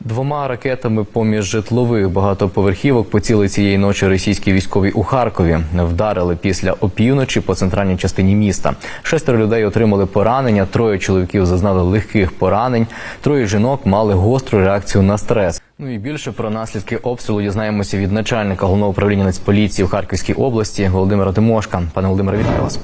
Двома ракетами поміж житлових багатоповерхівок поціли цієї ночі російські військові у Харкові. Вдарили після опівночі по центральній частині міста. Шестеро людей отримали поранення. Троє чоловіків зазнали легких поранень. Троє жінок мали гостру реакцію на стрес. Ну і більше про наслідки обстрілу дізнаємося від начальника головного управління Нацполіції в Харківській області Володимира Тимошка. Пане Володимире, вітаю вас.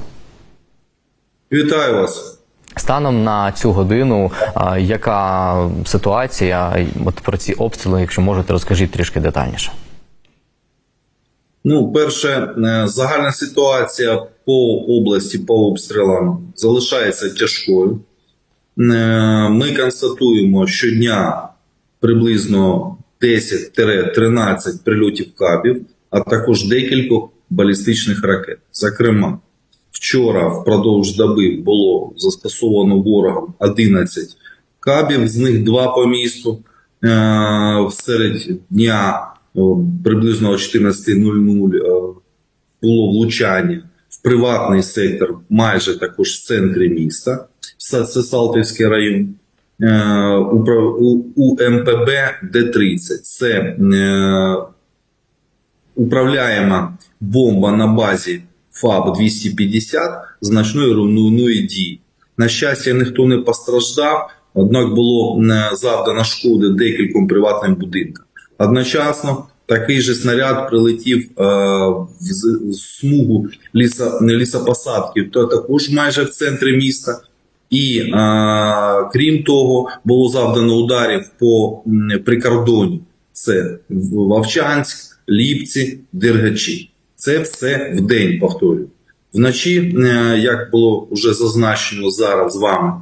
Вітаю вас. Станом на цю годину, яка ситуація от про ці обстріли, якщо можете, розкажіть трішки детальніше. Ну, перше, е, загальна ситуація по області по обстрілам залишається тяжкою. Е, Ми констатуємо щодня приблизно 10-13 прильотів кабів, а також декількох балістичних ракет. Зокрема, вчора впродовж доби було застосовано ворогом 11 кабів, з них два по місту. Е, Серед дня приблизно о 14.00 е, було влучання в приватний сектор, майже також в центрі міста. Це Салтівський район. Е, У, МПБ Д-30. Це е, управляєма бомба на базі ФАБ-250 значної руйнівної дії. На щастя, ніхто не постраждав, однак було завдано шкоди декільком приватним будинкам. Одночасно такий же снаряд прилетів е, в смугу ліса, не лісопосадки, то також майже в центрі міста. І е, крім того, було завдано ударів по прикордоні. Це Вовчанськ, Ліпці, Дергачі. Це все в день, повторюю. Вночі, е, як було вже зазначено зараз вами,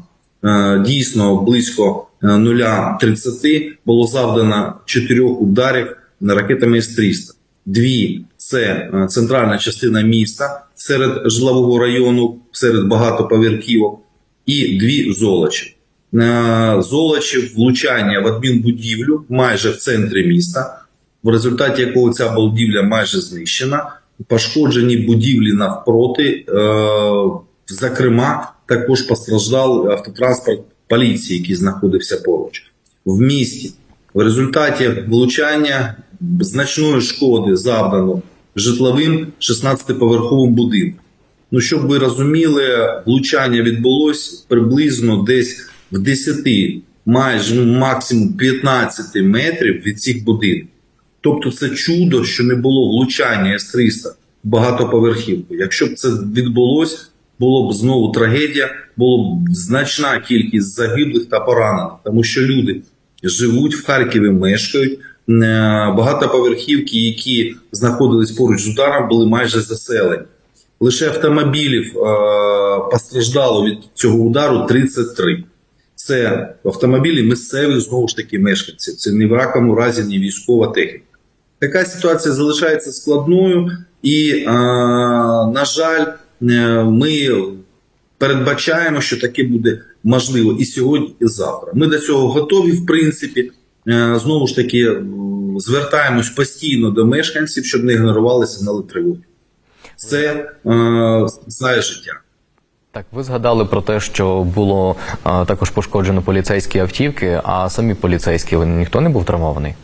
е, дійсно близько е, 0.30 було завдано чотирьох ударів ракетами С-300. Дві це е, центральна частина міста серед житлового району, серед багатоповерхівок, і дві золочі. Е, Золочі влучання в адмінбудівлю майже в центрі міста, в результаті якого ця будівля майже знищена. Пошкоджені будівлі навпроти, е, зокрема, також постраждав автотранспорт поліції, який знаходився поруч. В місті в результаті влучання значної шкоди завдано житловим 16-поверховим будинкам. Ну, щоб ви розуміли, влучання відбулось приблизно десь в 10, майже ну, максимум 15 метрів від цих будинків. Тобто це чудо, що не було влучання С-300 в багатоповерхівку. Якщо б це відбулось, було б знову трагедія, було б значна кількість загиблих та поранених, тому що люди живуть в Харкові, мешкають. Е, Багатоповерхівки, які знаходились поруч з ударом, були майже заселені. Лише автомобілів е, постраждало від цього удару 33. Це автомобілі місцевих знову ж таки мешканців. Це ні в якому разі не військова техніка. Така ситуація залишається складною, і, на жаль, е, ми передбачаємо, що таке буде можливо і сьогодні, і завтра. Ми до цього готові, в принципі. Е, Знову ж таки, звертаємось постійно до мешканців, щоб не ігнорували сигнали тривоги. Це е, спасає життя. Так, ви згадали про те, що було а, також пошкоджено поліцейські автівки, а самі поліцейські ніхто не був травмований.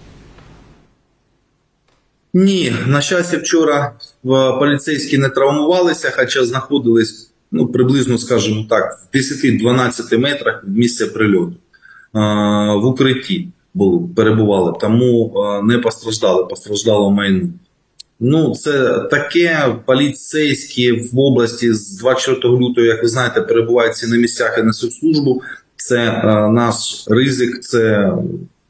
Ні, на щастя, вчора в- поліцейські не травмувалися, хоча знаходились ну, приблизно, скажімо так, в 10-12 метрах від місця прильоту. Е, В укритті були, перебували, тому е, не постраждали, постраждало майно. Ну, це таке поліцейські в області з 24 лютого, як ви знаєте, перебувають на місцях і несуть службу. Це е, наш ризик, це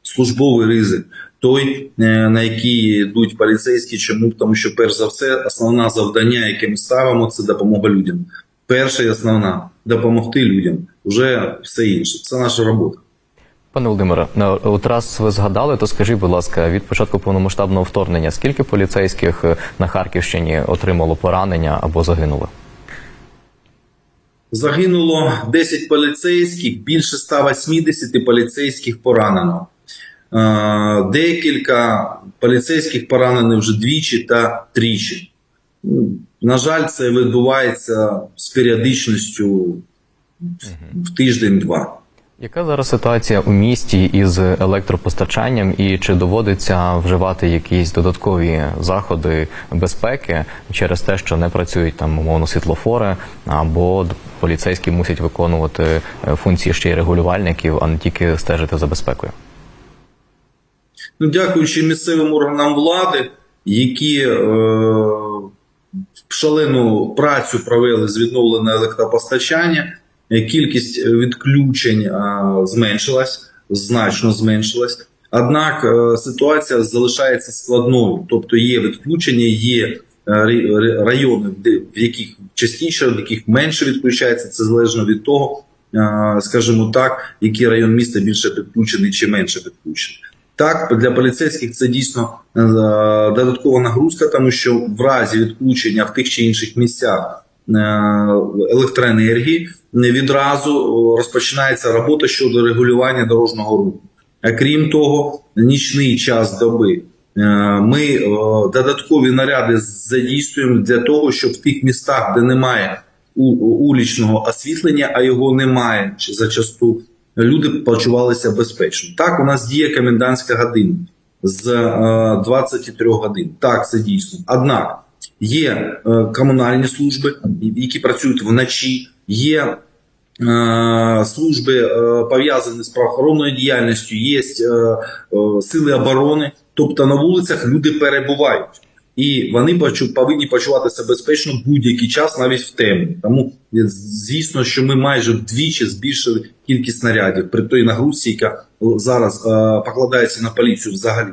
службовий ризик. Той, е, на який йдуть поліцейські, чому? Тому що, перш за все, основне завдання, яке ми ставимо, це допомога людям. Перша і основна допомогти людям. Уже все інше. Це наша робота. Пане Володимире, на- от раз ви згадали, то скажіть, будь ласка, від початку повномасштабного вторгнення, скільки поліцейських е, на Харківщині отримало поранення або загинуло? Загинуло 10 поліцейських, більше 180 поліцейських поранено. Е, Декілька поліцейських поранені вже двічі та тричі. На жаль, це відбувається з періодичністю в тиждень-два. Яка зараз ситуація у місті із електропостачанням і чи доводиться вживати якісь додаткові заходи безпеки через те, що не працюють там умовно світлофори, або поліцейські мусять виконувати е, функції ще й регулювальників, а не тільки стежити за безпекою? Ну, дякуючи місцевим органам влади, які е, шалену працю провели з відновлення електропостачання, кількість відключень е, зменшилась, значно зменшилась. Однак е, ситуація залишається складною, тобто є відключення, є е, райони, в яких частіше, в яких менше відключається. Це залежно від того, е, скажімо так, який район міста більше підключений чи менше підключений. Так, для поліцейських це дійсно е, додаткова нагрузка, тому що в разі відключення в тих чи інших місцях е, електроенергії не відразу е, розпочинається робота щодо регулювання дорожнього руху. А крім того, нічний час доби ми додаткові наряди задійствуємо для того, щоб в тих містах, де немає улічного освітлення, а його немає зачасту, люди почувалися безпечно. Так, у нас діє комендантська година з е, 23 годин. Так, це дійсно. Однак є е, комунальні служби, які працюють вночі, є е, служби е, пов'язані з правоохоронною діяльністю, є е, е, сили оборони. Тобто на вулицях люди перебувають. І вони почу- повинні почуватися безпечно будь-який час, навіть в темні. Тому е, звісно, що ми майже вдвічі збільшили кількість снарядів при той нагрузці, яка зараз е, покладається на поліцію взагалі.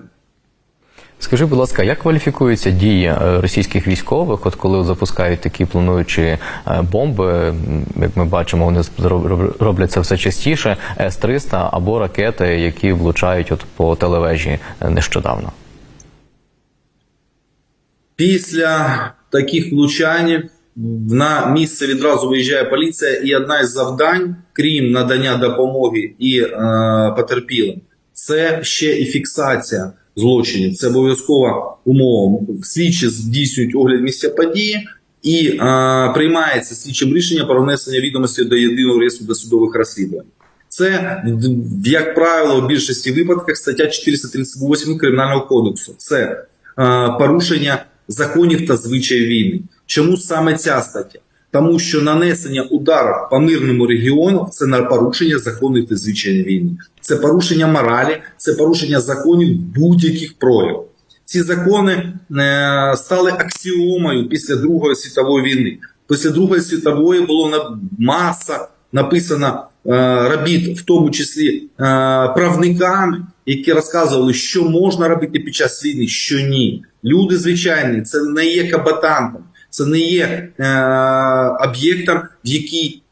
Скажи, будь ласка, як кваліфікуються дії е, російських військових, от коли запускають такі плануючі е, бомби, як ми бачимо, вони роблять це все частіше, С-300 або ракети, які влучають от по телевежі е, нещодавно? Після таких влучань на місце відразу виїжджає поліція, і одна із завдань, крім надання допомоги і е, потерпілим, це ще і фіксація злочинів. Це обов'язкова умова. Слідчі здійснюють огляд місця події і е, приймається слідчим рішення про внесення відомостей до єдиного реєстру досудових розслідувань. Це, як правило, в більшості випадках стаття 438 Кримінального кодексу. Це е, порушення законів та звичаїв війни. Чому саме ця стаття? Тому що нанесення ударів по мирному регіону це на порушення законів та звичаїв війни. Це порушення моралі, це порушення законів будь-яких проявів. Ці закони е, стали аксіомою після Другої світової війни. Після Другої світової було маса написано е, робіт, в тому числі е, правниками, які розказували, що можна робити під час війни, що ні. Люди звичайні, це не є кабатантом, це не є е, об'єктом, в який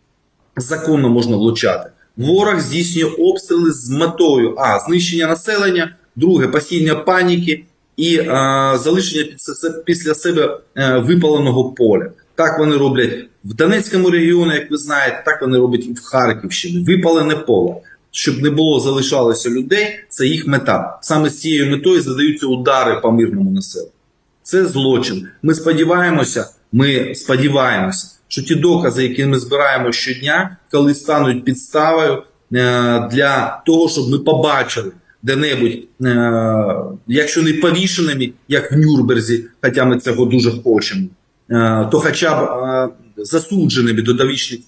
законно можна влучати. Ворог здійснює обстріли з метою а знищення населення, друге посіння паніки і е, залишення після після себе е, випаленого поля. Так вони роблять в Донецькому регіоні, як ви знаєте, так вони роблять і в Харківщині. Випалене поле. Щоб не було залишалося людей, це їх мета. Саме з цією метою задаються удари по мирному населенню. Це злочин. Ми сподіваємося, ми сподіваємося, що ті докази, які ми збираємо щодня, коли стануть підставою е, для того, щоб ми побачили де-небудь, е, якщо не повішеними, як в Нюрнберзі, хоча ми цього дуже хочемо, е, то хоча б засудженими до довічних-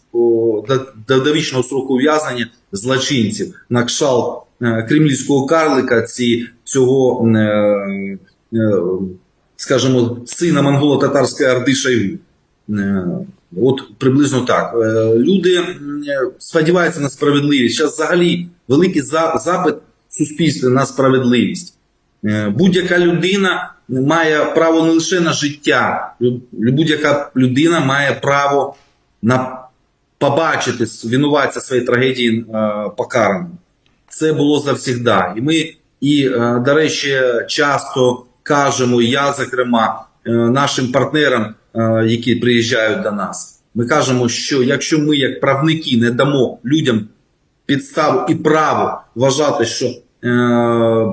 до- до довічного сроку ув'язнення злочинців на кшалт е, кремлівського карлика ці цього. е, е, скажімо, сина монголо-татарської орди Шойгу. Е, От приблизно так. Люди сподіваються на справедливість. Зараз взагалі великий запит в суспільстві на справедливість. Будь-яка людина має право не лише на життя, будь-яка людина має право на побачити винуватця своєї трагедії е, покараним. Це було завсігда. І ми, і, е, до речі, часто кажемо, я, зокрема, е, нашим партнерам, які приїжджають до нас, ми кажемо, що якщо ми, як правники, не дамо людям підставу і право вважати, що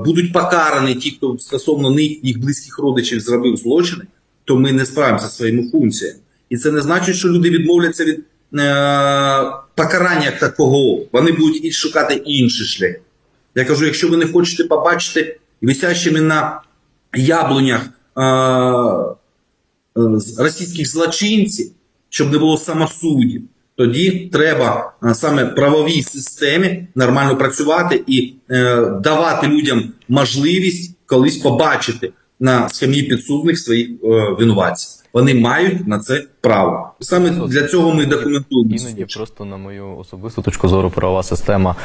будуть покарані ті, хто стосовно них, їх близьких родичів зробив злочини, то ми не справимося зі своїми функціями. І це не значить, що люди відмовляться від покарання такого. Вони будуть і шукати інший шлях. Я кажу, якщо ви не хочете побачити висящими на яблунях е, е, російських злочинців, щоб не було самосуддів, тоді треба е, саме правовій системі нормально працювати і е, давати людям можливість колись побачити на скам'ї підсудних своїх е, винуватців. Вони мають на це право. Саме для цього ми документуємо. Іноді просто на мою особисту точку зору правова система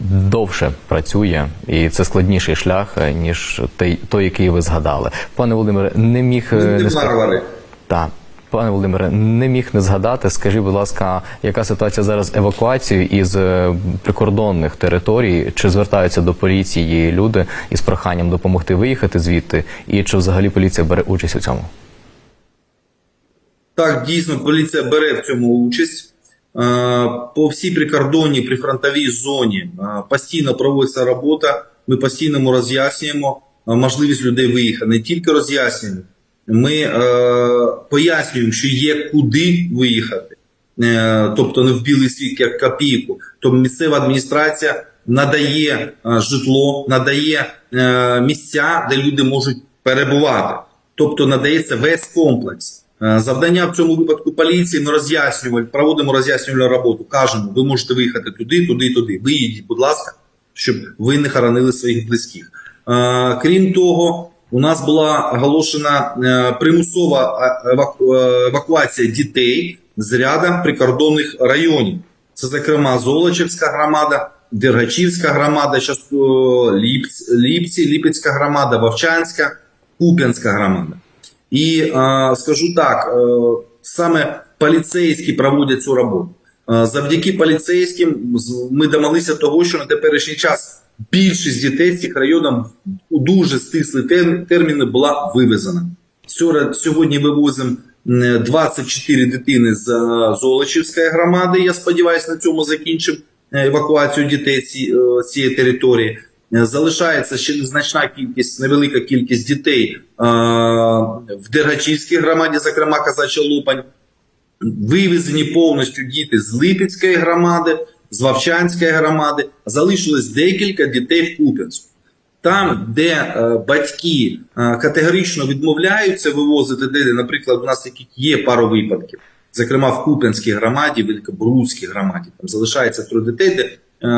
довше працює, і це складніший шлях е, ніж той, той який ви згадали. Пане Володимире, не міг е, не не. Так. Пане Володимире, не міг не згадати. Скажіть, будь ласка, яка ситуація зараз з евакуацією із е, прикордонних територій? Чи звертаються до поліції люди із проханням допомогти виїхати звідти? І чи взагалі поліція бере участь у цьому? Так, дійсно, поліція бере в цьому участь. Е, По всій прикордонній прифронтовій зоні е, постійно проводиться робота. Ми постійно роз'яснюємо можливість людей виїхати. Не тільки роз'яснюємо, ми е, пояснюємо, що є куди виїхати, Е, тобто не в білий світ, як копійку. Тобто місцева адміністрація надає е, житло, надає е, місця, де люди можуть перебувати. Тобто надається весь комплекс. Е, Завдання в цьому випадку поліції ми роз'яснювали, проводимо роз'яснювальну роботу. Кажемо, ви можете виїхати туди, туди, туди. Виїдіть, будь ласка, щоб ви не хоронили своїх близьких. Е, Крім того, у нас була оголошена е, примусова е, е, евакуація дітей з ряда прикордонних районів. Це, зокрема, Золочівська громада, Дергачівська громада, Ліпці, Ліпецька громада, Вовчанська, Куп'янська громада. І скажу так, саме поліцейські проводять цю роботу. Завдяки поліцейським ми домоглися того, що на теперішній час більшість дітей з цих районів у дуже стислі терміни була вивезена. Сьогодні вивозимо м, 24 дитини з е, Золочівської громади. Я сподіваюся, на цьому закінчимо е, евакуацію дітей е, з цієї території. Залишається ще незначна кількість, невелика кількість дітей в Дергачівській громаді, зокрема Казача Лупань. Вивезені повністю діти з Липецької громади, з Вовчанської громади. Залишилось декілька дітей в Куп'янську. Там, де е, батьки е, категорично відмовляються вивозити дітей, наприклад, у нас таких є пару випадків, зокрема в Куп'янській громаді, Великобрудській громаді, там залишається троє дітей, де е,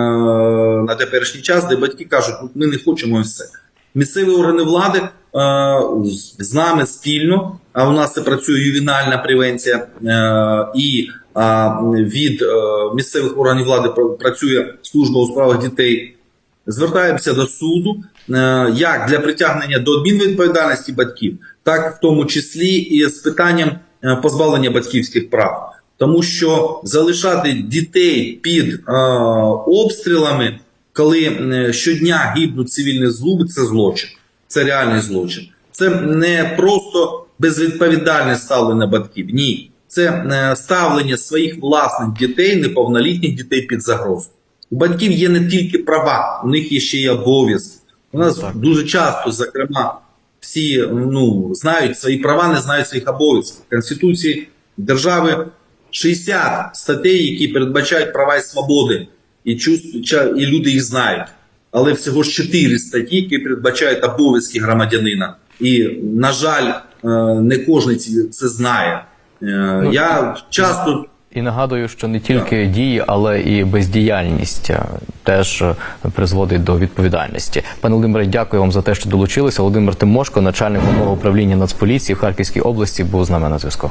на теперішній час, де батьки кажуть, «Ну, ми не хочемо все. Місцеві органи влади е, з- нами спільно, а у нас це працює ювенальна превенція, е, і а, від е, місцевих органів влади працює служба у справах дітей. Звертаємося до суду е, як для притягнення до адмінвідповідальності батьків, так в тому числі і з питанням е, позбавлення батьківських прав. Тому що залишати дітей під е, обстрілами, коли е, щодня гибнуть цивільні злуби, це злочин. Це реальний злочин. Це не просто безвідповідальне ставлення батьків. Ні, це е, ставлення своїх власних дітей, неповнолітніх дітей під загрозу. У батьків є не тільки права, у них є ще й обов'язки. У нас Так. дуже часто, зокрема, всі ну, знають свої права, не знають своїх обов'язків. В Конституції держави 60 статей, які передбачають права і свободи, і, і люди їх знають. Але всього ж 4 статті, які передбачають обов'язки громадянина. І, на жаль, е, не кожен це знає. Е, Ну, Я часто І нагадую, що не тільки дії, але і бездіяльність е, теж призводить до відповідальності. Пане Володимире, дякую вам за те, що долучилися. Володимир Тимошко, начальник головного управління Нацполіції в Харківській області, був з нами на зв'язку.